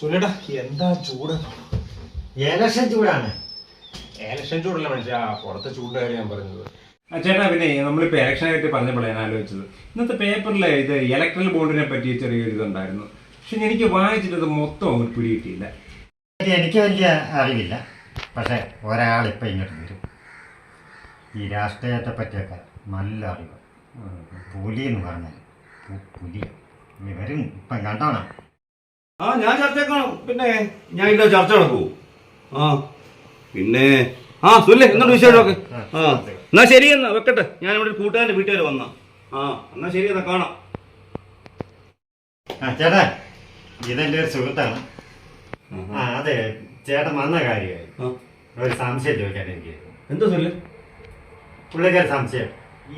സുനിടാ എന്താ ചൂട്? ഏലക്ഷൻ ചൂടാണ്. ഏലക്ഷൻ ചൂടല്ല മനുഷ്യ? പുറത്തെ ചൂടിന്റെ കാര്യം ഞാൻ പറഞ്ഞത്. ആ, ചേട്ടാ പിന്നെ നമ്മളിപ്പോ ഇലക്ഷനെ പറ്റി പറഞ്ഞപ്പോഴാണ് ഞാൻ ആലോചിച്ചത്. ഇന്നത്തെ പേപ്പറിൽ ഇത് ഇലക്ട്രൽ ബോണ്ടിനെ പറ്റി ചെറിയൊരു ഇതുണ്ടായിരുന്നു. പക്ഷെ എനിക്ക് വായിച്ചിട്ട് ഇത് മൊത്തം അവർ പിടി കിട്ടിയില്ല എനിക്ക് വലിയ അറിവില്ല. പക്ഷേ ഒരാളിപ്പോൾ ഇങ്ങോട്ട് വരും. ഈ രാഷ്ട്രീയത്തെ പറ്റിയൊക്കെ നല്ല അറിവ്. പുലി എന്ന് പറഞ്ഞാൽ പുലി. ഇവരും വരും. ഇപ്പം കണ്ടോണം. ആ ഞാൻ ചർച്ച കാണും പിന്നെ ഞാൻ ഇല്ല ചർച്ച നടക്കൂ. ആ. പിന്നെ ആ സുല്ലേ എന്നോട് വിശേഷമൊക്കെ? ആ. എന്നാ ശരി എന്നാ വെക്കട്ടെ. ഞാൻ ഇവിടെ കൂട്ടുകാരന്റെ വീട്ടുകാർ വന്ന. ആ എന്നാ ശരി എന്നാ കാണാം. ആ ചേട്ടാ ഇതെന്റെ ഒരു സുഹൃത്താണ്. ആ അതെ ചേട്ടൻ വന്ന കാര്യമായി. ഒരു സംശയം ചോദിക്കാൻ എനിക്ക്. എന്താ സുല്ലേ പുള്ളിക്കാരി സംശയം.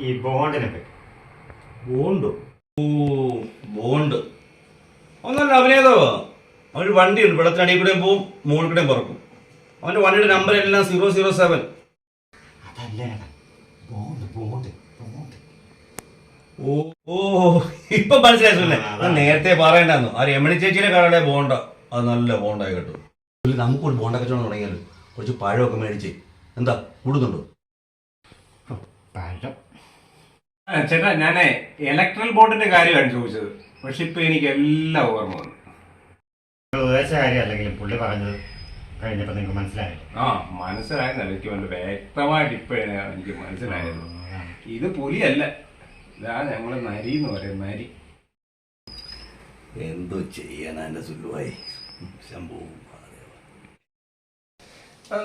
ഈ ബോണ്ടിനെ പറ്റി. ബോണ്ടോ? ഓ ബോണ്ട്. ഒന്നല്ല അഭിനേതാവ്. അവനൊരു വണ്ടിയുണ്ട്. വെള്ളത്തിനടിയിൽ കൂടെയും പോവും മുകളിൽ കൂടെയും പറക്കും. അവന്റെ വണ്ടിയുടെ നമ്പർ എല്ലാം സീറോ സീറോ സെവൻ ഓ ഓ ഇപ്പൊ മനസ്സിലായി നേരത്തെ പറയണ്ടെന്നു ആ രമണി ചേച്ചിയുടെ കടയുടെ ബോണ്ട അത് നല്ല ബോണ്ടായി നമുക്ക് ഒരു ബോണ്ട കച്ചവടം തുടങ്ങിയാലും? കുറച്ച് പഴമൊക്കെ മേടിച്ച്. എന്താ കൂടുന്നുണ്ടോ? പഴം. ചേട്ടാ ഞാനേ ഇലക്ട്രൽ ബോണ്ടിന്റെ കാര്യമാണ് ചോദിച്ചത്. പക്ഷെ ഇപ്പൊ എനിക്ക് എല്ലാം ഓർമ്മ വന്നു. ഉദ്ദേശ കാര്യം അല്ലെങ്കിലും പുള്ളി പറഞ്ഞത് കഴിഞ്ഞപ്പോൾ നിങ്ങൾക്ക് മനസ്സിലായി. ആ മനസ്സിലായെന്നല്ല എനിക്ക് വളരെ വ്യക്തമായിട്ട് ഇപ്പോഴാണ് എനിക്ക് മനസ്സിലായത്. ഇത് പുലിയല്ല. ഇതാ ഞങ്ങൾ നരി എന്ന് പറയും നരി. എന്തോ ചെയ്യാനാ എന്റെ സുല്ലുവായി. ശംഭു.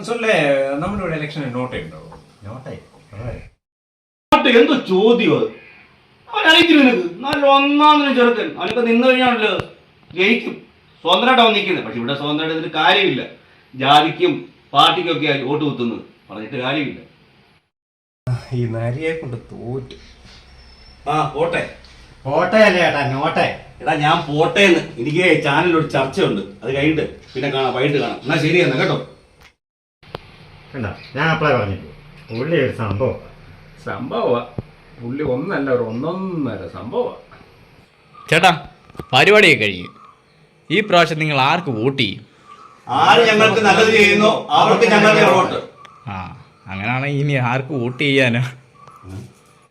സൊല്ലേ നമ്മുടെ ഇവിടെ ഇലക്ഷൻ നോട്ട് ഉണ്ടോ? നോട്ടേ അതെ എന്തോ ചോദ്യം അത്. അവൻ അറിയിക്കില്ല നിനക്ക് നല്ല ഒന്നാമതിന് ചെറുക്കൻ. അവനൊക്കെ നിന്ന് കഴിഞ്ഞാണല്ലോ ജയിക്കും. സ്വതന്ത്രമായിട്ടാവും നിൽക്കുന്നത്. പക്ഷെ ഇവിടെ സ്വതന്ത്രമായിട്ട് ഇതിന് കാര്യമില്ല. ജാതിക്കും പാർട്ടിക്കൊക്കെ ആയി വോട്ട് കുത്തുന്നത്. പറഞ്ഞിട്ട് കാര്യമില്ല. ഈ നരിയെ കൊണ്ട് തോറ്റു. ആ പോട്ടെ. പോട്ടെ അല്ലേ ഏട്ടാ? നോട്ടെ. എടാ ഞാൻ പോട്ടേന്ന്. എനിക്ക് ചാനലിലൊരു ചർച്ചയുണ്ട്. അത് കഴിഞ്ഞിട്ട് പിന്നെ കാണാം വൈകിട്ട് കാണാം. എന്നാ ശരി എന്നാ കേട്ടോ. കണ്ടോ? ഞാൻ അപ്ലൈ പറഞ്ഞിട്ടു പുള്ളി ഒരു സംഭവം സംഭവ പുള്ളി ഒന്നല്ല ഒരു ഒന്നൊന്നര സംഭവം. ചേട്ടാ പരിപാടി കഴിഞ്ഞു. ഈ പ്രാവശ്യം നിങ്ങൾ ആർക്ക് വോട്ട് ചെയ്യും? ആര് ഞങ്ങൾക്ക് നല്ലത് ചെയ്യുന്നു അവർക്ക് ഞങ്ങളുടെ വോട്ട്. ആ അങ്ങനെയാണെങ്കിൽ ഇനി ആർക്ക് വോട്ട് ചെയ്യാനാ?